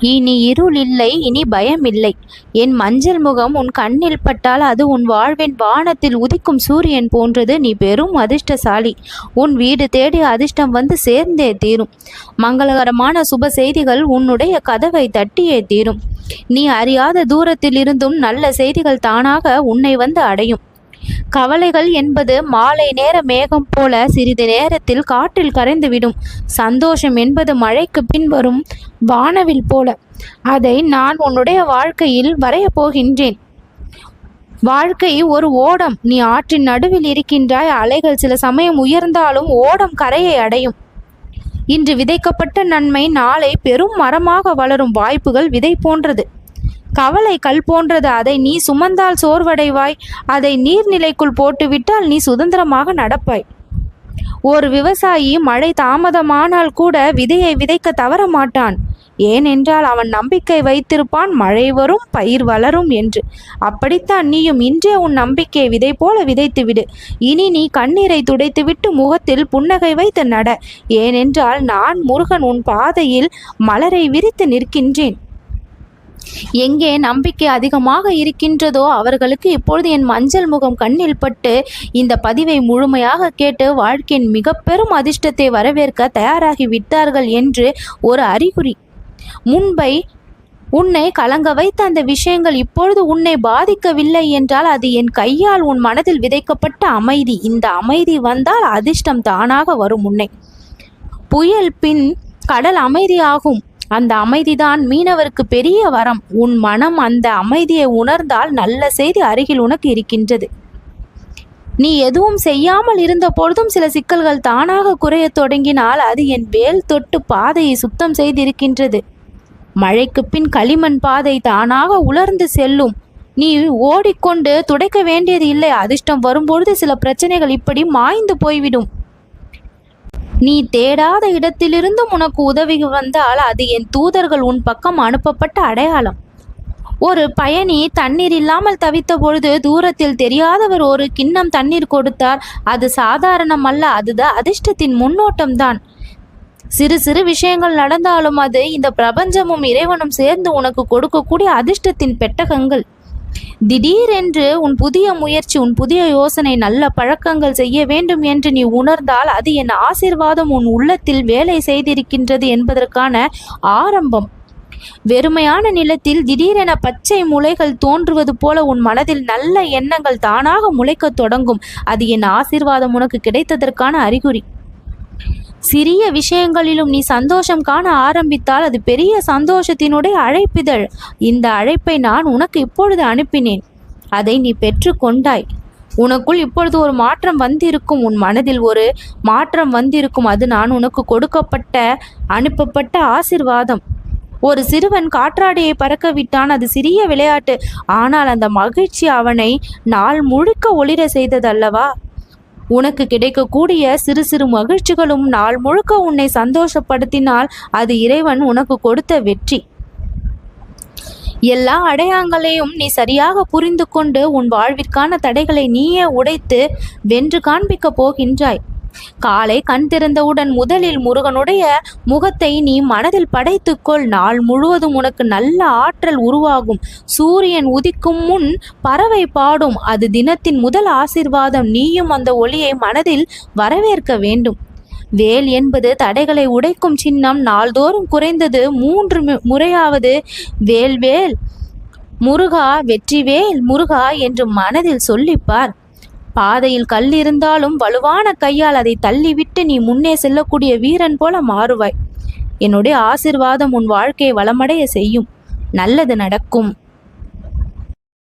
இனி இருள் இல்லை இனி பயம் இல்லை என் மஞ்சள் முகம் உன் கண்ணில் பட்டால் அது உன் வாழ்வின் வானத்தில் உதிக்கும் சூரியன் போன்றது நீ பெரும் அதிர்ஷ்டசாலி. உன் வீடு தேடி அதிர்ஷ்டம் வந்து சேர்ந்தே தீரும். மங்களகரமான சுப செய்திகள் உன்னுடைய கதவை தட்டியே தீரும். நீ அறியாத தூரத்தில் இருந்தும் நல்ல செய்திகள் தானாக உன்னை வந்து அடையும். கவலைகள் என்பது மாலை நேர மேகம் போல சிறிது நேரத்தில் காற்றில் கரைந்துவிடும். சந்தோஷம் என்பது மழைக்கு பின் வரும் வானவில் போல. அதை நான் உன்னுடைய வாழ்க்கையில் வரையப் போகின்றேன். வாழ்க்கை ஒரு ஓடம். நீ ஆற்றின் நடுவில் இருக்கின்றாய். அலைகள் சில சமயம் உயர்ந்தாலும் ஓடம் கரையை அடையும். இன்று விதைக்கப்பட்ட நன்மை நாளை பெரும் மரமாக வளரும் வாய்ப்புகள் விதை போன்றது. கவலை கல் போன்றது. அதை நீ சுமந்தால் சோர்வடைவாய். அதை நீர்நிலைக்குள் போட்டுவிட்டால் நீ சுதந்திரமாக நடப்பாய். ஒரு விவசாயி மழை தாமதமானால் கூட விதையை விதைக்க தவற மாட்டான். ஏனென்றால் அவன் நம்பிக்கை வைத்திருப்பான். மழை வரும் பயிர் வளரும் என்று. அப்படித்தான் நீயும் இன்றே உன் நம்பிக்கை விதை போல விதைத்துவிடு. இனி நீ கண்ணீரை துடைத்துவிட்டு முகத்தில் புன்னகை வைத்து நட. ஏனென்றால் நான் முருகன் உன் பாதையில் மலரை விரித்து நிற்கின்றேன். எங்கே நம்பிக்கை அதிகமாக இருக்கின்றதோ அவர்களுக்கு இப்பொழுது என் மஞ்சள் முகம் கண்ணில் பட்டு இந்த பதிவை முழுமையாக கேட்டு வாழ்க்கையின் மிக பெரும் அதிர்ஷ்டத்தை வரவேற்க தயாராகி விட்டார்கள் என்று ஒரு அறிகுறி. முன்பை உன்னை கலங்க வைத்த அந்த விஷயங்கள் இப்பொழுது உன்னை பாதிக்கவில்லை என்றால் அது என் கையால் உன் மனதில் விதைக்கப்பட்ட அமைதி. இந்த அமைதி வந்தால் அதிர்ஷ்டம் தானாக வரும் உன்னை. புயல் பின் கடல் அமைதியாகும். அந்த அமைதிதான் மீனவருக்கு பெரிய வரம். உன் மனம் அந்த அமைதியை உணர்ந்தால் நல்ல செய்தி அருகில் உனக்கு இருக்கின்றது. நீ எதுவும் செய்யாமல் இருந்த பொழுதும் சில சிக்கல்கள் தானாக குறையத் தொடங்கினால் அது என் வேல் தொட்டு பாதையை சுத்தம் செய்திருக்கின்றது. மழைக்கு பின் களிமண் பாதை தானாக உலர்ந்து செல்லும். நீ ஓடிக்கொண்டு துடைக்க வேண்டியது இல்லை. அதிர்ஷ்டம் வரும்பொழுது சில பிரச்சனைகள் இப்படி மாய்ந்து போய்விடும். நீ தேடாத இடத்திலிருந்தும் உனக்கு உதவி வந்தால் அது என் தூதர்கள் உன் பக்கம் அனுப்பப்பட்ட அடையாளம். ஒரு பயணி தண்ணீர் இல்லாமல் தவித்த பொழுது தூரத்தில் தெரியாதவர் ஒரு கிண்ணம் தண்ணீர் கொடுத்தார். அது சாதாரணம் அல்ல அதுதான் அதிர்ஷ்டத்தின் முன்னோட்டம்தான். சிறு சிறு விஷயங்கள் நடந்தாலும் அது இந்த பிரபஞ்சமும் இறைவனும் சேர்ந்து உனக்கு கொடுக்கக்கூடிய அதிர்ஷ்டத்தின் பெட்டகங்கள். திடீரென்று உன் புதிய முயற்சி உன் புதிய யோசனை நல்ல பழக்கங்கள் செய்ய வேண்டும் என்று நீ உணர்ந்தால் அது என் ஆசிர்வாதம் உன் உள்ளத்தில் வேலை செய்திருக்கின்றது என்பதற்கான ஆரம்பம். வெறுமையான நிலத்தில் திடீரென பச்சை முளைகள் தோன்றுவது போல உன் மனதில் நல்ல எண்ணங்கள் தானாக முளைக்கத் தொடங்கும். அது என் ஆசிர்வாதம் உனக்கு கிடைத்ததற்கான அறிகுறி. சிறிய விஷயங்களிலும் நீ சந்தோஷம் காண ஆரம்பித்தால் அது பெரிய சந்தோஷத்தினுடைய அழைப்பிதழ். இந்த அழைப்பை நான் உனக்கு இப்பொழுது அனுப்பினேன். அதை நீ பெற்று கொண்டாய். உனக்குள் இப்பொழுது ஒரு மாற்றம் வந்திருக்கும். உன் மனதில் ஒரு மாற்றம் வந்திருக்கும். அது நான் உனக்கு கொடுக்கப்பட்ட அனுப்பப்பட்ட ஆசிர்வாதம். ஒரு சிறுவன் காற்றாடியை பறக்க விட்டான். அது சிறிய விளையாட்டு. ஆனால் அந்த மகிழ்ச்சி அவனை நாள் முழுக்க ஒளிர செய்ததல்லவா? உனக்கு கிடைக்கக்கூடிய சிறு சிறு மகிழ்ச்சிகளும் நாள் முழுக்க உன்னை சந்தோஷப்படுத்தினால் அது இறைவன் உனக்கு கொடுத்த வெற்றி. எல்லா அடையாங்களையும் நீ சரியாக புரிந்து கொண்டு உன் வாழ்விற்கான தடைகளை நீயே உடைத்து வென்று காண்பிக்கப் போகின்றாய். காலை கண் திறந்தவுடன் முதலில் முருகனுடைய முகத்தை நீ மனதில் படைத்துக்கொள். நாள் முழுவதும் உனக்கு நல்ல ஆற்றல் உருவாகும். சூரியன் உதிக்கும் முன் பறவை பாடும். அது தினத்தின் முதல் ஆசிர்வாதம். நீயும் அந்த ஒளியை மனதில் வரவேற்க வேண்டும். வேல் என்பது தடைகளை உடைக்கும் சின்னம். நாள்தோறும் குறைந்தது மூன்று முறையாவது வேல் வேல். முருகா வெற்றிவேல் முருகா என்று மனதில் சொல்லிப்பார். பாதையில் கல் இருந்தாலும் வலுவான கையால் அதை தள்ளிவிட்டு நீ முன்னே செல்லக்கூடிய வீரன் போல மாறுவாய். என்னுடைய ஆசிர்வாதம் உன் வாழ்க்கையை வளமடைய செய்யும். நல்லது நடக்கும்.